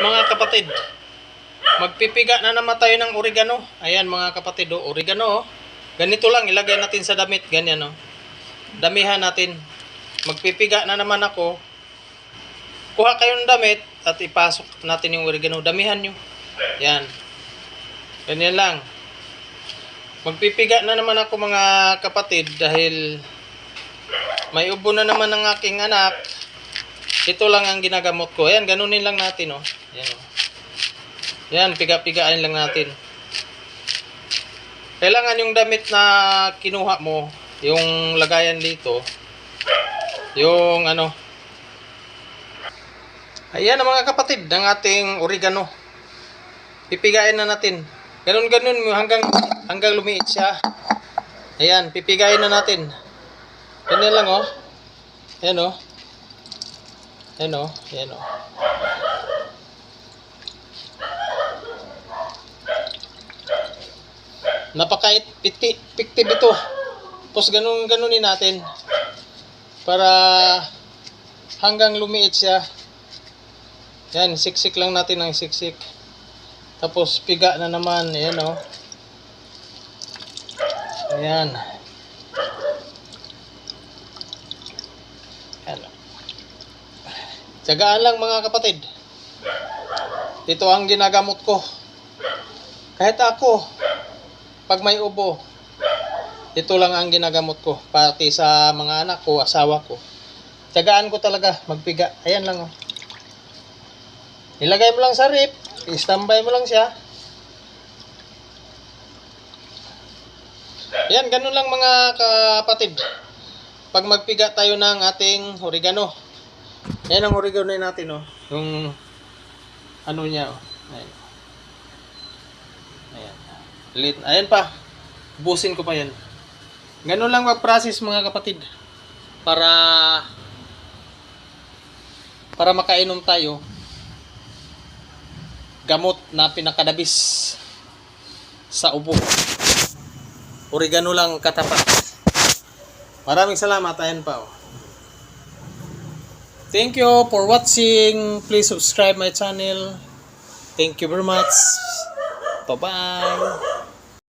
mga kapatid. Magpipiga na naman tayo ng oregano. Ayan mga kapatid, oh, oregano. Oh. Ganito lang, ilagay natin sa damit. Ganyan, oh. Damihan natin. Magpipiga na naman ako. Kuha kayong damit at ipasok natin yung oregano. Damihan nyo. Yan. Ganyan lang. Magpipiga na naman ako mga kapatid dahil may ubo na naman ng aking anak. Ito lang ang ginagamot ko. Ayan, ganunin lang natin, oh. Ayan, oh. Yan, piga-pigaan lang natin. Kailangan yung damit na kinuha mo, yung lagayan dito, yung ano, ayan mga kapatid ng ating oregano. Pipigain na natin. Ganun-ganun hanggang, hanggang lumiit siya. Ayan, pipigain na natin. Ganyan lang oh. Ayan oh. Ayan oh. Ayan oh. Napakait piktif ito. Tapos ganun ganunin natin para hanggang lumiit siya. Yan, siksik lang natin ng siksik. Tapos piga na naman, ayan. Ayan. Ayan. Tsagaan lang mga kapatid. Ito ang ginagamot ko. Kahit ako, pag may ubo, ito lang ang ginagamot ko. Pati sa mga anak ko, asawa ko. Tsagaan ko talaga, magpiga. Ayan lang oh. Ilagay mo lang sa rip, i-standby mo lang siya. Yan, ganun lang mga kapatid. Pag magpiga tayo ng ating oregano. Yan ang oregano natin, oh. Yung ano niya, oh. Ayan. Ayan. Lit. Ayan pa. Busin ko pa yan. Ganun lang mag-process mga kapatid. Para para makainom tayo gamot na pinakadabis sa ubo. Oregano lang katapat. Maraming salamat. Ayan pa. Oh. Thank you for watching. Please subscribe my channel. Thank you very much. Bye-bye.